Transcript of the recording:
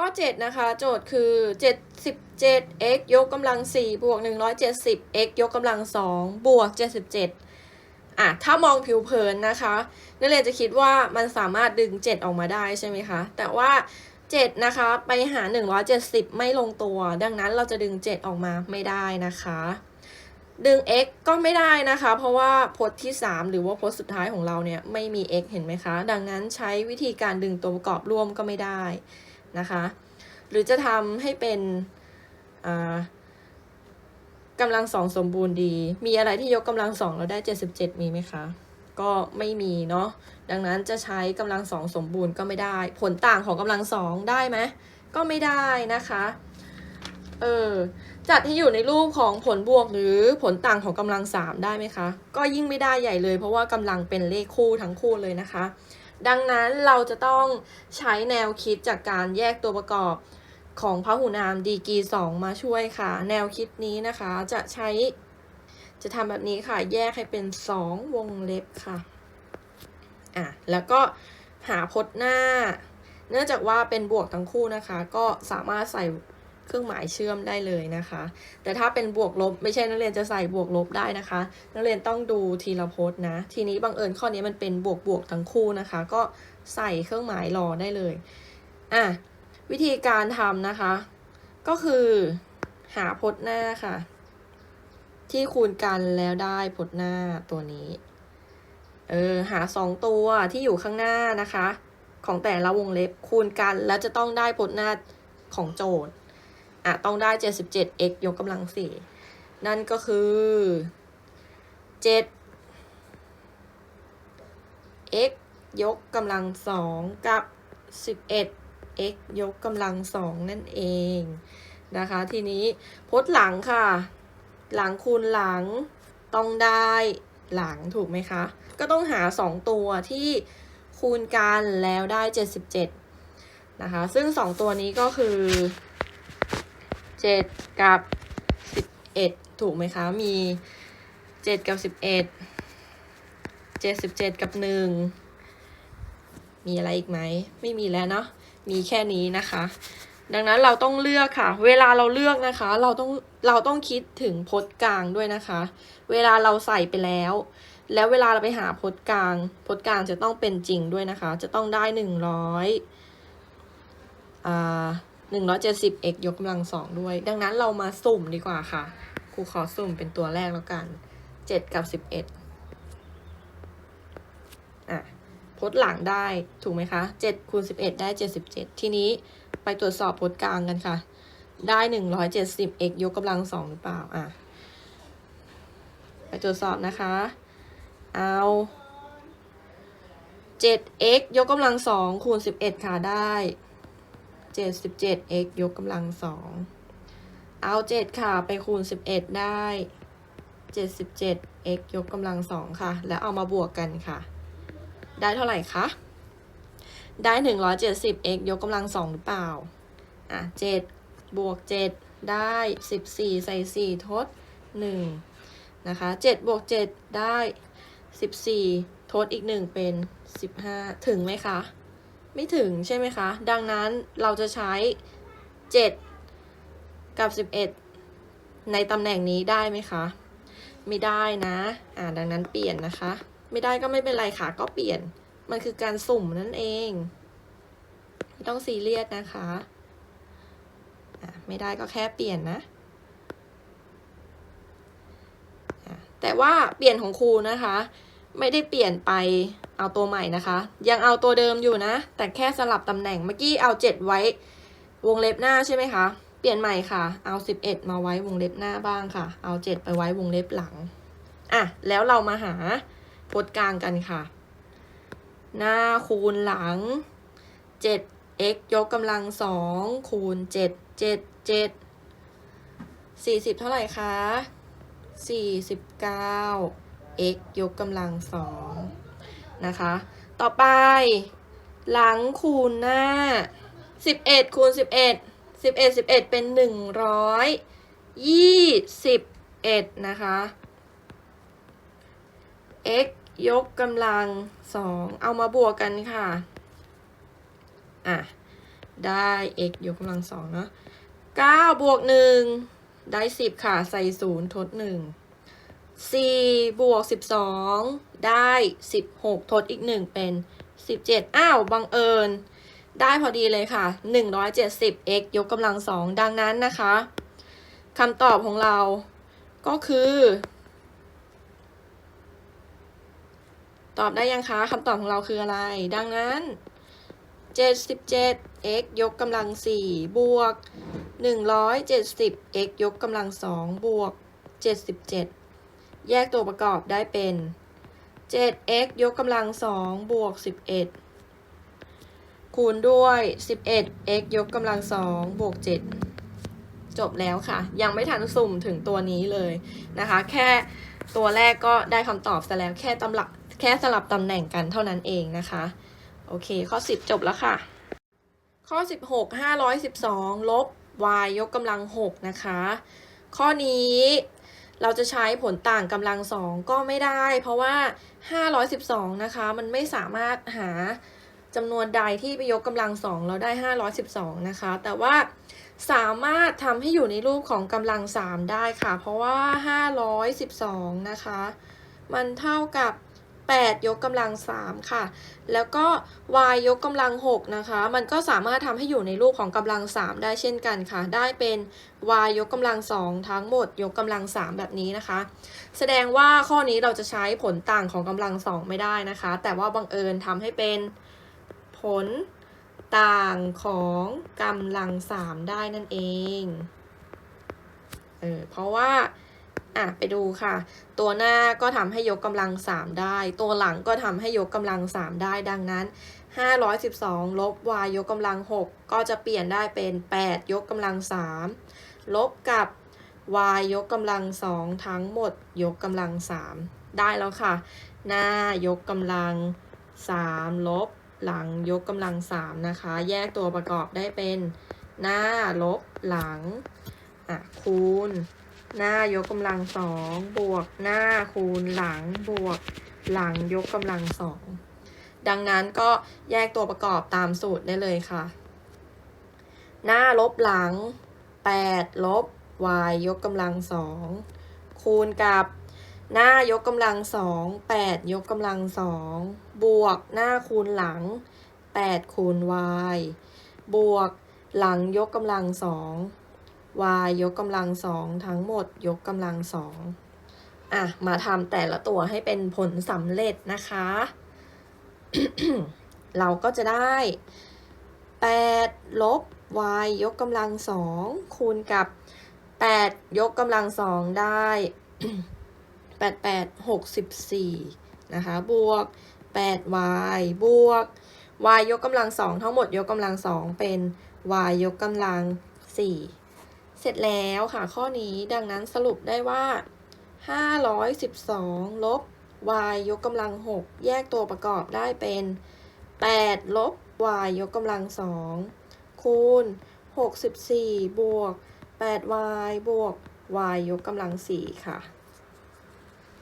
ข้อ 7 นะคะ โจทย์คือ 77 x ยกกำลัง4บวก 170 x ยกกำลัง2บวก 77อะถ้ามองผิวเผินนะคะนักเรียนจะคิดว่ามันสามารถดึง 7 ออกมาได้ใช่ไหมคะ แต่ว่า 7 นะคะไปหา 170 ไม่ลงตัว ดังนั้นเราจะดึง 7 ออกมาไม่ได้นะคะดึง x ก็ไม่ได้นะคะ เพราะว่าพจน์ที่ 3 หรือว่าพจน์สุดท้ายของเราเนี่ยไม่มี x เห็นไหมคะ ดังนั้นใช้วิธีการดึงตัวประกอบร่วมก็ไม่ได้ นะคะ หรือจะทำให้เป็นกำลังสองสมบูรณ์ดี มีอะไรที่ยกกำลังสองแล้วได้ 77 มีไหมคะ ก็ไม่มีเนาะ ดังนั้นจะใช้กำลังสองสมบูรณ์ก็ไม่ได้ ผลต่างของกำลังสองได้ไหม ก็ไม่ได้นะคะ เออ จัดให้อยู่ในรูปของผลบวกหรือผลต่างของกำลังสามได้ไหมคะ ก็ยิ่งไม่ได้ใหญ่เลย เพราะว่ากำลังเป็นเลขคู่ทั้งคู่เลยนะคะ ดังนั้นเราจะต้องใช้แนวคิดจากการแยกตัวประกอบของพหุนามดีกรีสองมาช่วยค่ะ แนวคิดนี้นะคะจะใช้ จะทำแบบนี้ค่ะ แยกให้เป็นสองวงเล็บค่ะอะแล้วก็หาพจน์หน้า เนื่องจากว่าเป็นบวกทั้งคู่นะคะ ก็สามารถใส่ เครื่องหมายเชื่อมได้เลยนะคะ แต่ถ้าเป็นบวกลบไม่ใช่นักเรียนจะใส่บวกลบได้นะคะ นักเรียนต้องดูทีละพจน์นะ ทีนี้บังเอิญข้อนี้มันเป็นบวกบวกทั้งคู่นะคะ ก็ใส่เครื่องหมายรอได้เลยอะวิธีการทำนะคะ ก็คือหาพจน์หน้าค่ะ ที่คูณกันแล้วได้พจน์หน้าตัวนี้เออหาสองตัวที่อยู่ข้างหน้านะคะ ของแต่ละวงเล็บคูณกันแล้วจะต้องได้พจน์หน้าของโจทย์ อะต้องได้ 77x ยกกำลังสี่นั่นก็คือ 7 x ยกกำลังสองกับ 11 x ยกกำลังสองนั่นเองนะคะ ทีนี้พจน์หลังค่ะ หลังคูณหลังต้องได้หลังถูกไหมคะ ก็ต้องหา 2 ตัวที่คูณกันแล้วได้ 77นะคะ ซึ่ง 2 ตัวนี้ก็คือ 7กับ11ถูกไหมคะ มี7กับ11 77กับ1มีอะไรอีกไหม ไม่มีแล้วเนาะมีแค่นี้นะคะ ดังนั้นเราต้องเลือกค่ะ เวลาเราเลือกนะคะ เราต้องเราต้องคิดถึงพจน์กลางด้วยนะคะ เวลาเราใส่ไปแล้ว แล้วเวลาเราไปหาพจน์กลางพจน์กลางจะต้องเป็นจริงด้วยนะคะ จะต้องได้หนึ่งร้อยอ่า หนึ่งร้อยเจ็ดสิบ x ยกกำลังสองด้วย ดังนั้นเรามาสุ่มดีกว่าค่ะ ครูขอสุ่มเป็นตัวแรกแล้วกันเจ็ดกับสิบเอ็ดอะพจน์หลังได้ถูกไหมคะเจ็ดคูณสิบเอ็ดได้เจ็ดสิบเจ็ดทีนี้ไปตรวจสอบพจน์กลางกันค่ะ ได้หนึ่งร้อยเจ็ดสิบ x ยกกำลังสองหรือเปล่าอะไปตรวจสอบนะคะ เอา 7x ยกกำลังสองคูณ11 ค่ะได้ 77x ยกกำลังสองเอา 7 ค่ะ ไปคูณ 11 ได้ 77x ยกกำลังสองค่ะ แล้วเอามาบวกกันค่ะ ได้เท่าไหร่คะ ได้ 170x ยกกำลังสองหรือเปล่า อะ 7 บวก 7 ได้ 14 ใส่ 4 ทด 1 นะคะ 7 บวก 7 ได้ 14 ทดอีก 1 เป็น 15 ถึงไหมคะ ไม่ถึงใช่ไหมคะ ดังนั้นเราจะใช้ 7 กับ 11 ในตำแหน่งนี้ได้ไหมคะ ไม่ได้นะอ่าดังนั้นเปลี่ยนนะคะ ไม่ได้ก็ไม่เป็นไรค่ะก็เปลี่ยน มันคือการสุ่มนั่นเองไม่ต้องซีเรียสนะคะอะไม่ได้ก็แค่เปลี่ยนนะ แต่ว่าเปลี่ยนของครูนะคะ ไม่ได้เปลี่ยนไปเอาตัวใหม่นะคะ ยังเอาตัวเดิมอยู่นะ แต่แค่สลับตำแหน่งเมื่อกี้เอา 7 ไว้ วงเล็บหน้าใช่ไหมคะ เปลี่ยนใหม่ค่ะ เอา 11 มาไว้วงเล็บหน้าบ้างค่ะ เอา 7 ไปไว้วงเล็บหลังอะแล้วเรามาหาพจน์กลางกันค่ะ หน้าคูณหลัง 7x ยกกำลังสองคูณ 7 7 7 40 เท่าไหร่คะ49 x ยกกำลังสองนะคะ ต่อไป หลังคูณหน้า 11 คูณ 11 11 11 เป็น 121 นะคะ x ยกกำลังสองเอามาบวกกันค่ะ อะ ได้ x ยกกำลังสองเนาะเก้าบวกหนึ่งได้สิบค่ะ ใส่ศูนย์ทดห นึ่งสี่บวกสิบสองได้สิบหกทดอีกหนึ่งเป็นสิบเจ็ดอ้าว บังเอิญ ได้พอดีเลยค่ะ 170 x ยกกำลังสองดังนั้นนะคะคำตอบของเราก็คือ ตอบได้ยังคะคำตอบของเราคืออะไร ดังนั้น 77 x ยกกำลัง 4 บวก 170 x ยกกำลัง 2 บวก 77 แยกตัวประกอบได้เป็น 7x ยกกำลัง2บวก 11 คูณด้วย 11x ยกกำลัง2บวก 7 จบแล้วค่ะ ยังไม่ทันสุ่มถึงตัวนี้เลยนะคะ แค่ตัวแรกก็ได้คำตอบซะแล้วแค่ตำลับแค่สลับตำแหน่งกันเท่านั้นเองนะคะ โอเค ข้อ 10 จบแล้วค่ะ ข้อ 16 512 ลบ y ยกกำลัง 6 นะคะ ข้อนี้ เราจะใช้ผลต่างกำลังสองก็ไม่ได้ เพราะว่า 512 นะคะ มันไม่สามารถหาจำนวนใดที่ไปยกกำลังสองเราได้ 512 นะคะ แต่ว่าสามารถทำให้อยู่ในรูปของกำลัง3ได้ค่ะ เพราะว่า 512 นะคะ มันเท่ากับ 8 ยกกำลัง 3 ค่ะ แล้วก็ y ยกกำลัง 6 นะคะ มันก็สามารถทำให้อยู่ในรูปของกำลัง 3 ได้เช่นกันค่ะ ได้เป็น y ยกกำลัง 2 ทั้งหมด ยกกำลัง 3 แบบนี้นะคะ แสดงว่าข้อนี้เราจะใช้ผลต่างของกำลัง 2 ไม่ได้นะคะ แต่ว่าบังเอิญทำให้เป็นผลต่างของกำลัง 3 ได้นั่นเอง เออ เพราะว่า อะไปดูค่ะ ตัวหน้าก็ทำให้ยกกำลัง 3 ได้ ตัวหลังก็ทำให้ยกกำลัง 3 ได้ดังนั้น 512 ลบ y ยกกำลัง 6 ก็จะเปลี่ยนได้เป็น 8 ยกกำลัง 3 ลบกับ y ยกกำลัง 2 ทั้งหมด ยกกำลัง 3 ได้แล้วค่ะ หน้ายกกำลัง 3 ลบ หลังยกกำลัง 3 นะคะ แยกตัวประกอบได้เป็น หน้าลบหลังอะคูณ หน้ายกกำลังสองบวกหน้าคูณหลังบวกหลังยกกำลังสองดังนั้นก็แยกตัวประกอบตามสูตรได้เลยค่ะ หน้าลบหลัง 8 ลบ y ยกกำลังสองคูณกับหน้ายกกำลังสอง8ยกกำลังสองบวกหน้าคูณหลัง8คูณ y บวกหลังยกกำลังสอง y ยกกำลังสองทั้งหมดยกกำลังสองอะ มาทำแต่ละตัวให้เป็นผลสำเร็จนะคะ เราก็จะได้ 8 ลบ y ยกกำลังสองคูณกับ 8 ยกกำลังสองได้ 8 8 64 นะคะ บวก 8y บวก y ยกกำลังสองทั้งหมดยกกำลังสองเป็น y ยกกำลัง4 เสร็จแล้วค่ะข้อนี้ดังนั้นสรุปได้ว่า 512 ลบ y ยกกำลัง 6 แยกตัวประกอบได้เป็น 8 ลบ y ยกกำลัง 2 คูณ 64 บวก 8y บวก y ยกกำลัง 4 ค่ะ